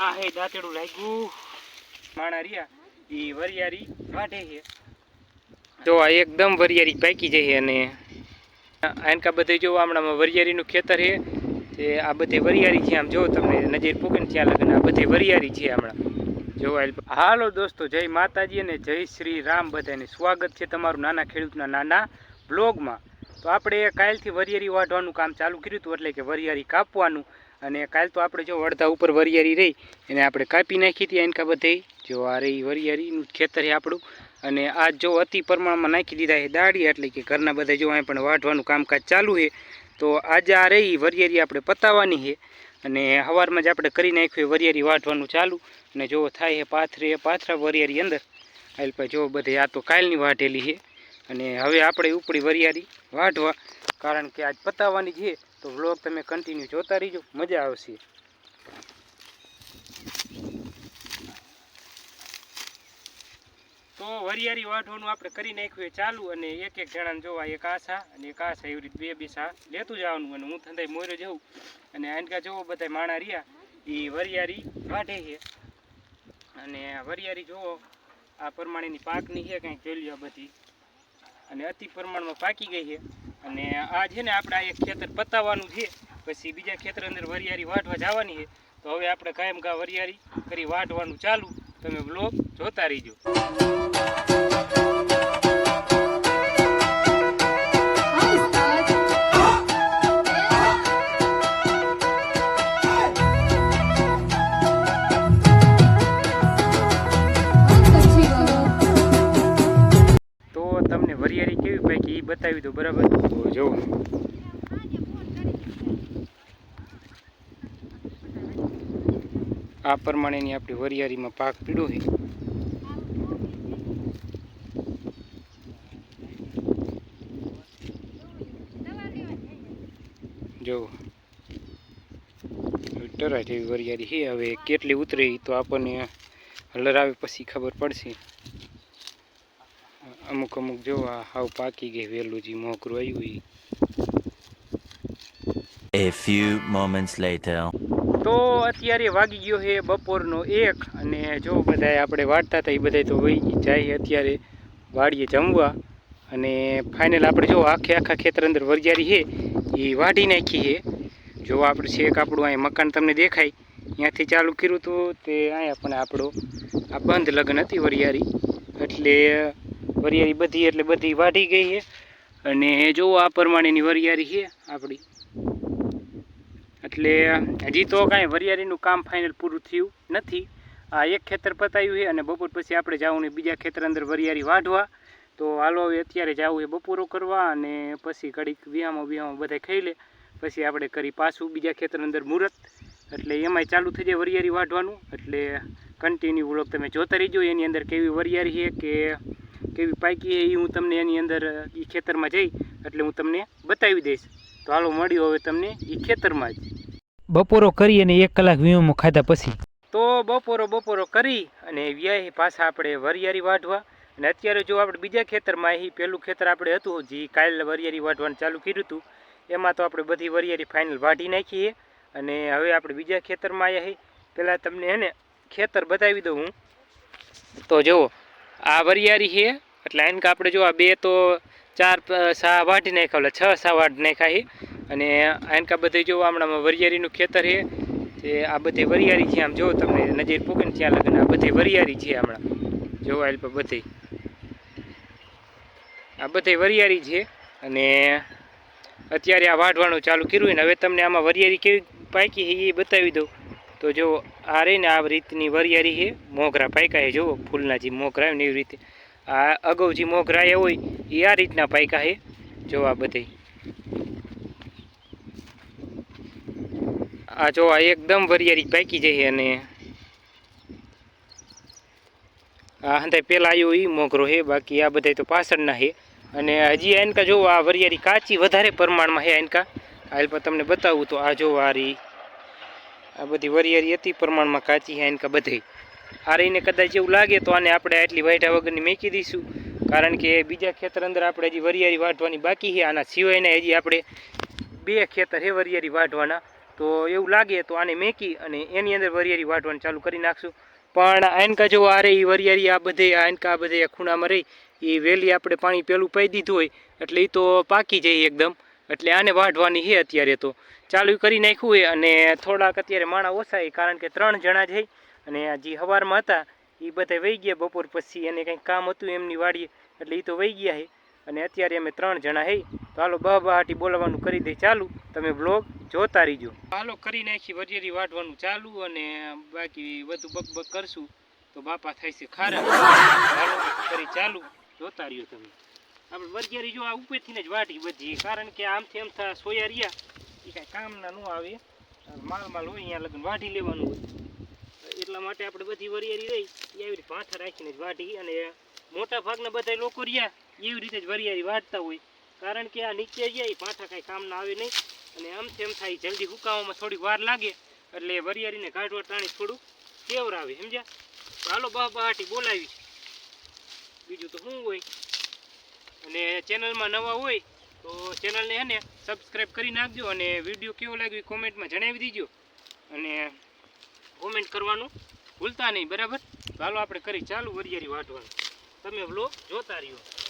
આ હે દાંતેડું લાગ્યું. માણા રહ્યા ઈ વરિયારી વાઢે છે. તો આ એકદમ વરિયારી પાકી જાય અને આનકા બધે જો હમણાં વરિયારીનું ખેતર છે, તે આ બધે વરિયારી છે આમ જો તમને નજર પૂકે ને ત્યાં લગન આ બધે વરિયારી છે હમણાં જોવા હાલો દોસ્તો, જય માતાજી અને જય શ્રી રામ બધાને. સ્વાગત છે તમારું નાના ખેડૂતના નાના બ્લોગમાં. તો આપણે કાલથી વરિયારી વાઢવાનું કામ ચાલુ કર્યું હતું, એટલે કે વરિયારી કાપવાનું. અને કાલ તો આપણે જો વળતા ઉપર વરિયારી રહી એને આપણે કાપી નાખી હતી એનકા બધે. જો આ રહી વરિયારીનું ખેતર છે આપણું. અને આજ જો અતિ પ્રમાણમાં નાખી દીધા છે દાડી, એટલે કે ઘરના બધા જો અહીં પણ વાઢવાનું કામકાજ ચાલુ છે તો આજે આ રહી વરિયારી આપણે પતાવવાની છે અને સવારમાં જ આપણે કરી નાખ્યું વરિયારી વાઢવાનું ચાલુ. અને જો થાય છે પાથરે પાથરા વરિયારી અંદર. આલ પછી જો બધે આ તો કાલની વાઢેલી છે અને હવે આપણે ઉપડી વરિયારી વાઢવા, કારણ કે આજ પતાવવાની છે તો વ્લોગ તમે કન્ટિન્યુ જોતા રહીજો. મજા આવશે. તો વરિયારી વાઢવાનું આપણે કરી નાખ્યું ચાલુ અને એક એક જણાને જોવા એક આશા અને એક આશા એવી રીતે બે બે સા લેતું જવાનું અને હું ધંધાઈ મોર્યો જવું અને આનકા જોવો બધા માણા રહ્યા. એ વરિયારી વાઢે છે. અને વરિયારી જોવો, આ પ્રમાણેની પાકની છે કંઈક જોઈ લ્યો બધી. અને અતિ પ્રમાણમાં પાકી ગઈ છે. અને આ છે ને આપણે આ એક ખેતર પતાવવાનું છે. પછી બીજા ખેતર અંદર વરિયારી વાઢવા જવાની છે. તો હવે આપણે કાયમ કા વરિયારી કરી વાઢવાનું ચાલુ. તમે બ્લોગ જોતા રહીજો. વરિયારી કેવી પાકી એ બતાવી દઉં બરાબર? તો જો આ પ્રમાણેની આપણી વરિયારીમાં પાક પીડો છે. જો. ટરા જેવી વરિયારી છે. હવે કેટલી ઉતરે તો આપણને હલર આવે પછી ખબર પડશે. અમુક અમુક જો આ હાવ પાકી ગઈ વહેલું જે મોકરું આવ્યું એ A few moments later. તો અત્યારે વાગી ગયો છે બપોરનો એક અને જો બધાય આપણે વાટતા હતા એ બધાય તો વહી જાય અત્યારે વાડીએ જમવા અને ફાઇનલ આપણે જો આખે આખા ખેતર અંદર વરિયારી છે એ વાઢી નાખી છે. જો આપણે છેક આપણું અહીંયા મકાન તમને દેખાય ત્યાંથી ચાલુ કર્યું હતું તે અહીંયા પણ આપણો આ બંધ લગ્ન હતી વરિયારી એટલે વરિયારી બધી એટલે બધી વાઢી ગઈ છે. અને જો આ પ્રમાણેની વરિયારી છે આપણી એટલે હજી તો કાંઈ વરિયાળીનું કામ ફાઇનલ પૂરું થયું નથી. આ એક ખેતર પતાવ્યું છે અને બપોર પછી આપણે જવું બીજા ખેતર અંદર વરિયાળી વાઢવા. તો હાલો હવે અત્યારે જવું એ બપોરો કરવા અને પછી ઘડીક વિહામો વિહામો બધા ખાઈ લે. પછી આપણે કરી પાછું બીજા ખેતર અંદર મુહૂર્ત. એટલે એમાંય ચાલુ થઈ જાય વરિયાળી વાઢવાનું. એટલે કન્ટિન્યુ વ્લોગ તમે જોતા રહીજો. એની અંદર કેવી વરિયાળી છે કે કેવી પાકી એ હું તમને એની અંદર એ ખેતરમાં જઈ એટલે હું તમને બતાવી દઈશ. તો હાલો મળ્યો હવે તમને એ ખેતરમાં જ. બપોરો કરી અને એક કલાક વીમો ખાધા પછી. તો બપોરો બપોરો કરી અને વ્યાય પાછા આપણે વરિયારી વાઢવા. અને અત્યારે જો આપણે બીજા ખેતરમાં અહીં પેલું ખેતર આપણે હતું જે કાલ વરિયારી વાઢવાનું ચાલુ કર્યું હતું એમાં તો આપણે બધી વરિયારી ફાઇનલ વાઢી નાખીએ. અને હવે આપણે બીજા ખેતરમાં આવ્યા છીએ પહેલાં તમને એને ખેતર બતાવી દઉં હું. તો જુઓ. આ વરિયારી છે. એટલે આને આપણે જો આ બે તો ચાર સા વાઢી નાખ્યા એટલે છ સા વાઢ નાખ્યા અને એનકા બધે જો હમણાં વરિયાળીનું ખેતર છે. તે આ બધી વરિયાળી છે. આમ જો તમને નજીર પૂકે ને ત્યાં લગન આ બધી વરિયાળી છે હમણાં. જોવા પર બધી આ બધી વરિયાળી છે. અને અત્યારે આ વાઢવાનું ચાલુ કર્યું ને હવે તમને આમાં વરિયાળી કેવી પાકી છે એ બતાવી દઉં. તો જો આ રહી ને આ રીતની વરિયાળી છે, મોગરા પાયકા છે જુઓ ફૂલના જે મોગરા આવે ને એવી રીતે. આ અગાઉ જે મોગરા એ હોય, એ આ રીતના પાયકા છે. જો આ બધી. આ જો આ એકદમ વરિયાળી પાકી જાય અને આ હંધાય પહેલાં આવ્યો એ મોગરો છે, બાકી આ બધા તો પાછળના છે. અને હજી એનકા જો આ વરિયાળી કાચી વધારે પ્રમાણમાં છે એનકા. હાલ પર તમને બતાવું તો આ જો રી આ બધી વરિયાળી અતિ પ્રમાણમાં કાચી છે એનકા બધી. આ રહીને કદાચ એવું લાગે તો આને આપણે આટલી વાઢા વગરની મેકી દઈશું. કારણ કે બીજા ખેતર અંદર આપણે હજી વરિયાળી વાઢવાની બાકી છે. આના સિવાયને હજી આપણે બે ખેતર હે વરિયાળી વાઢવાના. તો એવું લાગે તો આને મેકી અને એની અંદર વરિયાળી વાટવાનું ચાલુ કરી નાખશું. પણ આનકા જો આ રહી વરિયાળી આ બધે આનકા આ બધે ખૂણામાં રહી એ વેલી આપણે પાણી પેલું પાઈ દીધું હોય, એટલે એ તો પાકી જાય એકદમ. એટલે આને વાઢવાની છે અત્યારે તો. ચાલુ કરી નાખ્યું હોય અને થોડાક અત્યારે માણા ઓછા છે કારણ કે ત્રણ જણા છે અને જે હવારમાં હતા એ બધા વહી ગયા બપોર પછી એને કંઈક કામ હતું એમની વાડીએ, એટલે એ તો વહી ગયા છે અને અત્યારે અમે ત્રણ જણા હે. તો હાલો બહાટી બોલાવવાનું કરી દઈ ચાલુ. તમે બ્લોગ જોતા રહીજો. હાલો કરી નાખી વરિયેરી વાટવાનું ચાલુ અને બાકી વધુ બકબક કરશું. તો બાપા થાય છે ખારા. હાલો, કરી ચાલુ. જોતા રહ્યો તમે. આપણે વરિયાળી જો આ ઉપરથી જ વાટી બધી, કારણ કે આમથી આમ થા સોયા રહ્યા. એ કાંઈ કામના ન આવે. માલ માલ હોય અહીંયા લગ્ન વાઢી લેવાનું હોય. એટલા માટે આપણે બધી વરિયાળી રહી એ એવી રીતે ભાંઠા રાખીને જ વાટી અને મોટા ભાગના બધા લોકો રહ્યા એવી રીતે જ વરિયાળી વાટતા હોય. કારણ કે આ નીચે એ ભાંઠા કાંઈ કામના આવે નહીં. અને આમથી એમ થાય, જલ્દી હુકાવામાં થોડીક વાર લાગે, એટલે વરિયાળીને કાઢવા ટાણી થોડું કેવરાવે, સમજ્યા? હાલો બહાટી બોલાવી બીજું તો શું હોય? અને ચેનલમાં નવા હોય તો ચેનલને હે ને સબસ્ક્રાઈબ કરી નાખજો અને વીડિયો કેવો લાગ્યો કોમેન્ટમાં જણાવી દીજો. અને કોમેન્ટ કરવાનું ભૂલતા નહીં, બરાબર? ચાલો આપણે કરી ચાલુ વરિયારી વાટવાનું. તમે વ્લોગ જોતા રહ્યો.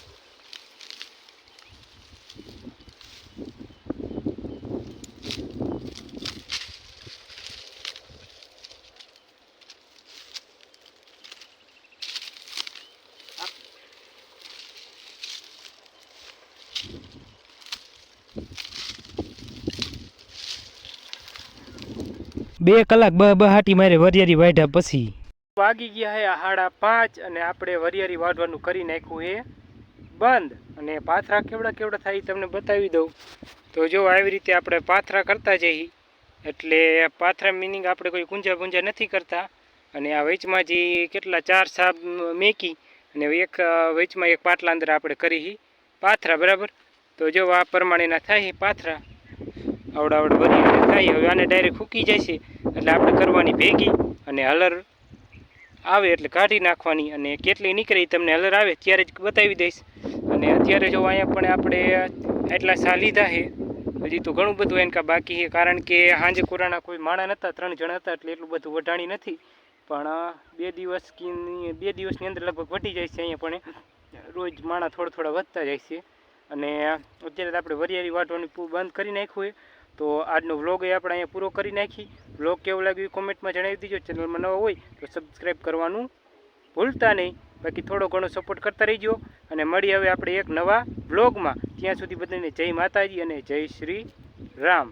બે કલાક બ બહાટી મારે વરિયાળી વાઢ્યા પછી. વાગી ગયા હે સાડા પાંચ અને આપણે વરિયાળી વાઢવાનું કરી નાખ્યું એ બંધ. અને પાથરા કેવડા કેવડા થાય તમને બતાવી દઉં. તો જો આવી રીતે આપણે પાથરા કરતા જઈએ. એટલે પાથરા મિનિંગ આપણે કોઈ ગુંજા ગુંજા નથી કરતા. અને આ વેચમાં જે કેટલા ચાર સાપ મેકી અને એક વેચમાં એક પાટલા અંદર આપણે કરી પાથરા, બરાબર? તો જો આ પ્રમાણેના થાય પાથરા. આવડા બની થાય હવે આને ડાયરેક્ટ ફૂકી છે. એટલે આપણે કરવાની ભેગી અને હલર આવે એટલે કાઢી નાખવાની અને કેટલી નીકળે તમને હલર આવે ત્યારે જ બતાવી દઈશ. અને અત્યારે જો અહીંયા પણ આપણે એટલા સા લીધા છે, હજી તો ઘણું બધું એનકા બાકી છે, કારણ કે હાંજે કોરાના કોઈ માણા નહોતા ત્રણ જણ હતા એટલે એટલું બધું વઢાણી નથી. પણ બે દિવસ બે દિવસની અંદર લગભગ વટી જાય છે અહીંયા પણ રોજ માણા થોડા થોડા વધતા જાય છે. અને અત્યારે આપણે વરિયાળી વાટવાની પૂ- બંધ કરી નાખ્યું તો આજનો વ્લોગ એ આપણે અહીંયા પૂરો કરી નાખી. વ્લોગ કેવો લાગ્યો એ કોમેન્ટમાં જણાવી દીજો. ચેનલમાં નવા હોય તો સબસ્ક્રાઈબ કરવાનું ભૂલતા નહીં. બાકી થોડો ઘણો સપોર્ટ કરતા રહીજો. અને મળી હવે આપણે એક નવા વ્લોગમાં ત્યાં સુધી બધાને જય માતાજી અને જય શ્રી રામ.